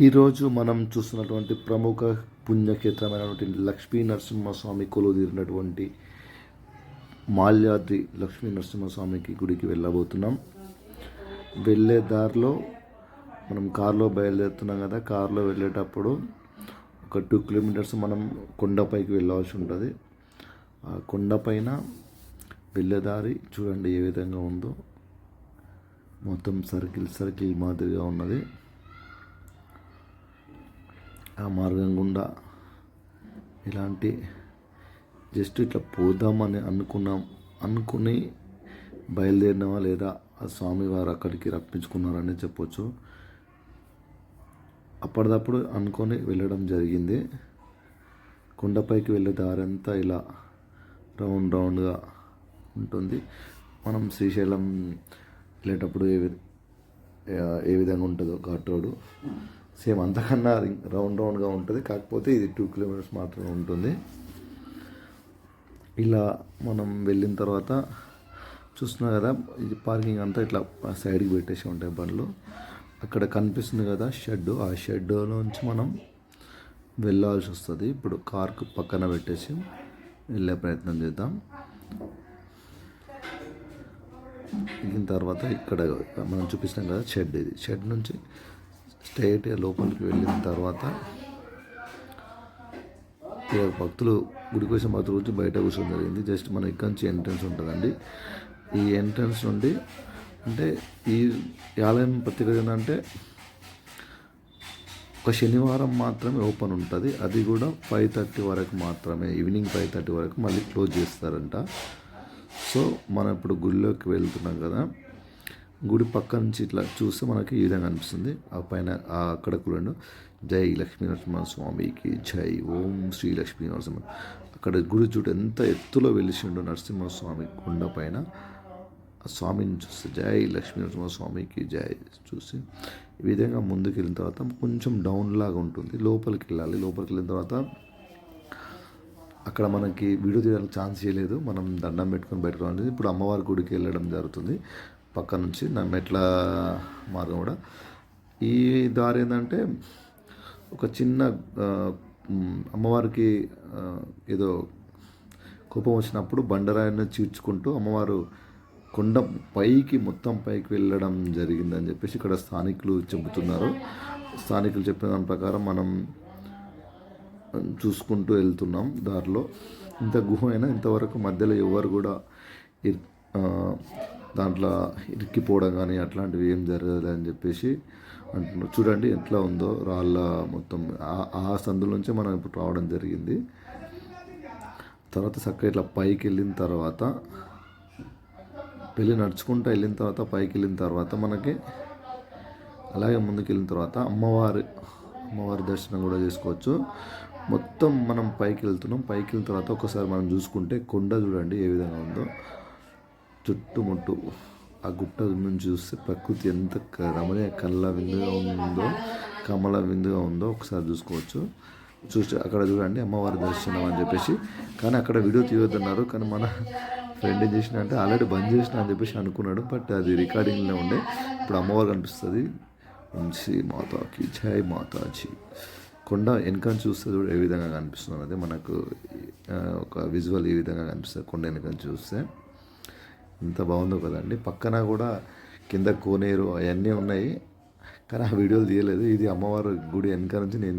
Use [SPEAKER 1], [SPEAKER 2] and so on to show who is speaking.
[SPEAKER 1] ఈరోజు మనం చూస్తున్నటువంటి ప్రముఖ పుణ్యక్షేత్రమైనటువంటి లక్ష్మీ నరసింహస్వామి కొలుదీరినటువంటి మాల్యాద్రి లక్ష్మీ నరసింహస్వామికి గుడికి వెళ్ళబోతున్నాం. వెళ్ళే దారిలో మనం కారులో బయలుదేరుతున్నాం కదా కారులో వెళ్ళేటప్పుడు ఒక టూ కిలోమీటర్స్ మనం కొండపైకి వెళ్ళవలసి ఉంటుంది. ఆ కొండపైన వెళ్ళేదారి చూడండి ఏ విధంగా ఉందో. మొత్తం సర్కిల్ సర్కిల్ మాదిరిగా ఉన్నది. ఆ మార్గం గుండా ఇలాంటి జస్ట్ ఇట్లా పోదామని అనుకున్నాం. అనుకుని బయలుదేరినామా లేదా? ఆ స్వామివారు అక్కడికి రప్పించుకున్నారని చెప్పొచ్చు. అప్పటిదప్పుడు అనుకొని వెళ్ళడం జరిగింది. కొండపైకి వెళ్ళే దారి అంతా ఇలా రౌండ్ రౌండ్గా ఉంటుంది. మనం శ్రీశైలం వెళ్ళేటప్పుడు ఏ ఏ విధంగా ఉంటుందో ఘాట్ రోడ్డు. సేమ్ అంతకన్నా రౌండ్ రౌండ్గా ఉంటుంది. కాకపోతే ఇది టూ కిలోమీటర్స్ మాత్రమే ఉంటుంది. ఇలా మనం వెళ్ళిన తర్వాత చూస్తున్నా కదా ఇది పార్కింగ్ అంతా ఇట్లా సైడ్కి పెట్టేసి ఉంటాయి బండ్లు. అక్కడ కనిపిస్తుంది కదా షెడ్. ఆ షెడ్లోంచి మనం వెళ్ళాల్సి వస్తుంది. ఇప్పుడు కార్కు పక్కన పెట్టేసి వెళ్ళే ప్రయత్నం చేద్దాం. దిగిన తర్వాత ఇక్కడ మనం చూపిస్తాం కదా షెడ్ ఇది. షెడ్ నుంచి స్ట్రైట్గా లోపలికి వెళ్ళిన తర్వాత భక్తులు గుడికి వచ్చిన భక్తులు వచ్చి బయట కూర్చోడం జరిగింది. జస్ట్ మన ఇక్కడ నుంచి ఎంట్రన్స్ ఉంటుందండి. ఈ ఎంట్రన్స్ నుండి అంటే ఈ ఆలయం ప్రత్యేకత ఏంటంటే ఒక శనివారం మాత్రమే ఓపెన్ ఉంటుంది. అది కూడా ఫైవ్ థర్టీ వరకు మాత్రమే ఈవినింగ్ ఫైవ్ థర్టీ వరకు మళ్ళీ క్లోజ్ చేస్తారంట. సో మనం ఇప్పుడు గుడిలోకి వెళ్తున్నాం కదా. గుడి పక్క నుంచి ఇట్లా చూస్తే మనకి ఈ విధంగా అనిపిస్తుంది. ఆ పైన అక్కడ కూడా జై లక్ష్మీ నరసింహ స్వామికి జై. ఓం శ్రీ లక్ష్మీ నరసింహ. అక్కడ గుడి చూడు ఎంత ఎత్తులో వెలిసిండో నరసింహస్వామి కొండ పైన. స్వామిని చూస్తే జై లక్ష్మీ నరసింహ స్వామికి జై చూసి ఈ విధంగా ముందుకు వెళ్ళిన తర్వాత కొంచెం డౌన్ లాగా ఉంటుంది. లోపలికి వెళ్ళాలి. లోపలికి వెళ్ళిన తర్వాత అక్కడ మనకి వీడియో తీయడానికి ఛాన్స్ చేయలేదు మనం దండం పెట్టుకొని బయటకు రావాలి ఇప్పుడు అమ్మవారి గుడికి వెళ్ళడం జరుగుతుంది. పక్క నుంచి నా మెట్ల మార్గం కూడా. ఈ దారి ఏంటంటే ఒక చిన్న అమ్మవారికి ఏదో కోపం వచ్చినప్పుడు బండరాయిని చీర్చుకుంటూ అమ్మవారు కొండ పైకి మొత్తం పైకి వెళ్ళడం జరిగిందని చెప్పేసి ఇక్కడ స్థానికులు చెబుతున్నారు. స్థానికులు చెప్పిన దాని ప్రకారం మనం చూసుకుంటూ వెళ్తున్నాం దారిలో. ఇంత గుహ అయినా ఇంతవరకు మధ్యలో ఎవరు కూడా దాంట్లో ఇరిక్కిపోవడం కానీ అట్లాంటివి ఏం జరగదు అని చెప్పేసి అంటున్నారు. చూడండి ఎట్లా ఉందో రాళ్ళ మొత్తం. ఆ- ఆ సందుల నుంచే మనం ఇప్పుడు రావడం జరిగింది. తర్వాత చక్కగా ఇట్లా పైకి వెళ్ళిన తర్వాత వెళ్ళి నడుచుకుంటూ వెళ్ళిన తర్వాత పైకి వెళ్ళిన తర్వాత మనకి అలాగే ముందుకు వెళ్ళిన తర్వాత అమ్మవారి అమ్మవారి దర్శనం కూడా చేసుకోవచ్చు. మొత్తం మనం పైకి వెళ్తున్నాం. పైకి వెళ్ళిన తర్వాత ఒకసారి మనం చూసుకుంటే కొండ చూడండి ఏ విధంగా ఉందో. చుట్టుముట్టు ఆ గుట్ట నుంచి చూస్తే ప్రకృతి ఎంత రమణీయ కళ్ళ విందుగా ఉందో కమల విందుగా ఉందో ఒకసారి చూసుకోవచ్చు. చూసి అక్కడ చూడండి అమ్మవారి దర్శనం అని చెప్పేసి. కానీ అక్కడ వీడియో తీయొద్దన్నారు. కానీ మన ఫ్రెండ్ ఏం చేసిన అంటే ఆల్రెడీ బంద్ చేసిన అని చెప్పేసి అనుకున్నాడు. బట్ అది రికార్డింగ్లో ఉండే. ఇప్పుడు అమ్మవారు కనిపిస్తుంది. శ్రీ మాతాకి జై మాతాజీ. కొండ వెనక చూస్తే చూడు ఏ విధంగా కనిపిస్తుంది అనేది మనకు ఒక విజువల్ ఈ విధంగా కనిపిస్తుంది కొండ వెనక చూస్తే. ఎంత బాగుందో కదండి. పక్కన కూడా కింద కోనేరు అవన్నీ ఉన్నాయి. కానీ ఆ వీడియోలు తీయలేదు. ఇది అమ్మవారి గుడి వెనక నుంచి నేను